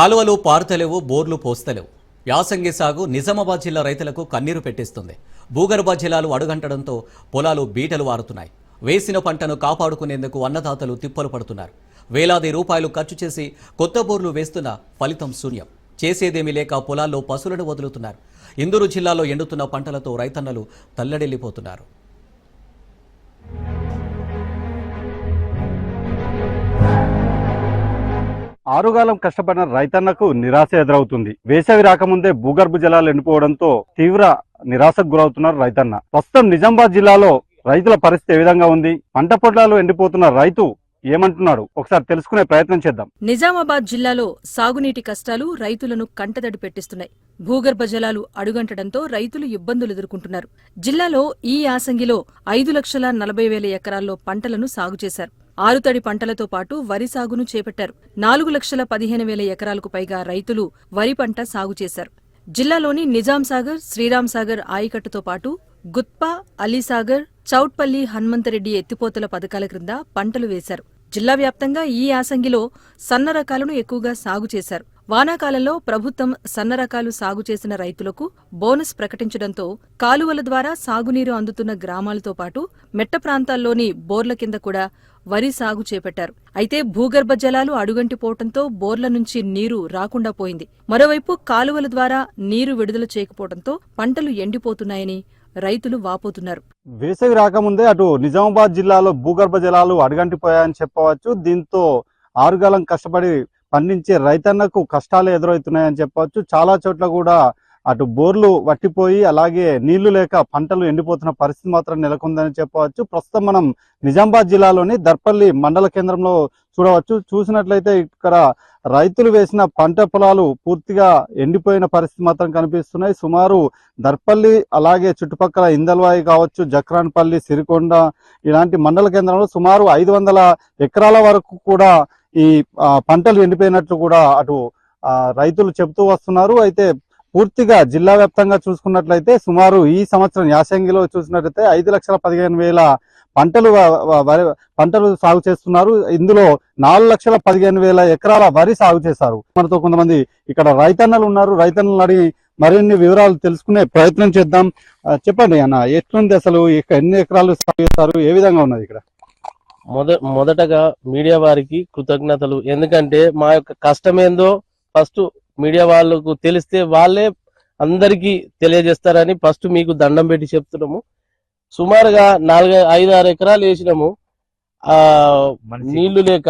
కాలువలు పారుతలేవు బోర్లు పోస్తలేవు. యాసంగి సాగు నిజామాబాద్ జిల్లా రైతులకు కన్నీరు పెట్టిస్తుంది. భూగర్భ జలాలు అడుగంటడంతో పొలాలు బీటలు వారుతున్నాయి. వేసిన పంటను కాపాడుకునేందుకు అన్నదాతలు తిప్పలు పడుతున్నారు. వేలాది రూపాయలు ఖర్చు చేసి కొత్త బోర్లు వేస్తున్న ఫలితం శూన్యం. చేసేదేమీ లేక పొలాల్లో పశువులను వదులుతున్నారు. ఇందూరు జిల్లాలో ఎండుతున్న పంటలతో రైతన్నలు తల్లడిల్లిపోతున్నారు. ఆరుగాలం కష్టపడిన రైతన్నకు నిరాశ ఎదురవుతుంది. వేసవి రాకముందే భూగర్భ జలాలు ఎండిపోవడంతో తీవ్ర నిరాశకు గురవుతున్నారు రైతన్న. ప్రస్తుతం నిజామాబాద్ జిల్లాలో రైతుల పరిస్థితి ఏ విధంగా ఉంది? పంట పొట్లాలు ఎండిపోతున్న రైతు ఏమంటున్నాడు? ఒకసారి తెలుసుకునే ప్రయత్నం చేద్దాం. నిజామాబాద్ జిల్లాలో సాగునీటి కష్టాలు రైతులను కంటదడి పెట్టిస్తున్నాయి. భూగర్భ జలాలు అడుగంటడంతో రైతులు ఇబ్బందులు ఎదుర్కొంటున్నారు. జిల్లాలో ఈ యాసంగిలో ఐదు లక్షల నలభై వేల ఎకరాల్లో పంటలను సాగు చేశారు. ఆరుతడి పంటలతో పాటు వరి సాగును చేపట్టారు. నాలుగు లక్షల పదిహేను వేల ఎకరాలకు పైగా రైతులు వరి పంట సాగు చేశారు. జిల్లాలోని నిజాం సాగర్ శ్రీరామ్ సాగర్ ఆయకట్టుతో పాటు గుత్పా అలీసాగర్ చౌట్పల్లి హనుమంతరెడ్డి ఎత్తిపోతల పథకాల క్రింద పంటలు వేశారు. జిల్లా వ్యాప్తంగా ఈ యాసంగిలో సన్న రకాలను ఎక్కువగా సాగు చేశారు. వానాకాలంలో ప్రభుత్వం సన్న రకాలు సాగు చేసిన రైతులకు బోనస్ ప్రకటించడంతో కాలువల ద్వారా సాగునీరు అందుతున్న గ్రామాలతో పాటు మెట్ట ప్రాంతాల్లోని బోర్ల కింద కూడా వరి సాగు చేపట్టారు. అయితే భూగర్భ జలాలు అడుగంటిపోవడంతో బోర్ల నుంచి నీరు రాకుండా పోయింది. మరోవైపు కాలువల ద్వారా నీరు విడుదల చేయకపోవడంతో పంటలు ఎండిపోతున్నాయని రైతులు వాపోతున్నారు. వేసవి రాకముందే అటు నిజామాబాద్ జిల్లాలో భూగర్భ జలాలు అడుగంటిపోయాయని చెప్పవచ్చు. దీంతో ఆరుగాలం కష్టపడి పండించే రైతన్నకు కష్టాలు ఎదురవుతున్నాయని చెప్పవచ్చు. చాలా చోట్ల కూడా అటు బోర్లు వట్టిపోయి అలాగే నీళ్ళు లేక పంటలు ఎండిపోతున్న పరిస్థితి మాత్రం నెలకొందని చెప్పవచ్చు. ప్రస్తుతం మనం నిజామాబాద్ జిల్లాలోని దర్పల్లి మండల కేంద్రంలో చూడవచ్చు. చూసినట్లయితే ఇక్కడ రైతులు వేసిన పంట పొలాలు పూర్తిగా ఎండిపోయిన పరిస్థితి మాత్రం కనిపిస్తున్నాయి. సుమారు దర్పల్లి అలాగే చుట్టుపక్కల ఇందల్వాయి కావచ్చు జక్రాన్పల్లి సిరికొండ ఇలాంటి మండల కేంద్రంలో సుమారు ఐదు వందల ఎకరాల వరకు కూడా ఈ పంటలు ఎండిపోయినట్లు కూడా అటు రైతులు చెబుతూ వస్తున్నారు. అయితే పూర్తిగా జిల్లా వ్యాప్తంగా చూసుకున్నట్లయితే సుమారు ఈ సంవత్సరం యాసంగిలో చూసినట్లయితే ఐదు లక్షల పదిహేను వేల పంటలు వరి పంటలు సాగు చేస్తున్నారు. ఇందులో నాలుగు లక్షల పదిహేను వేల ఎకరాల వరి సాగు చేశారు. మనతో కొంతమంది ఇక్కడ రైతన్నలు ఉన్నారు. రైతన్నలు అడిగి మరిన్ని వివరాలు తెలుసుకునే ప్రయత్నం చేద్దాం. చెప్పండి అన్న ఎట్లుంది అసలు? ఎన్ని ఎకరాలు సాగు చేస్తారు ఏ విధంగా ఉన్నది ఇక్కడ? మొద మొదటగా మీడియా వారికి కృతజ్ఞతలు. ఎందుకంటే మా యొక్క కష్టం ఏందో ఫస్ట్ మీడియా వాళ్ళకు తెలిస్తే వాళ్ళే అందరికీ తెలియజేస్తారని ఫస్ట్ మీకు దండం పెట్టి చెప్తున్నాము. సుమారుగా నాలుగు ఐదు ఆరు ఎకరాలు వేసినాము. ఆ నీళ్ళు లేక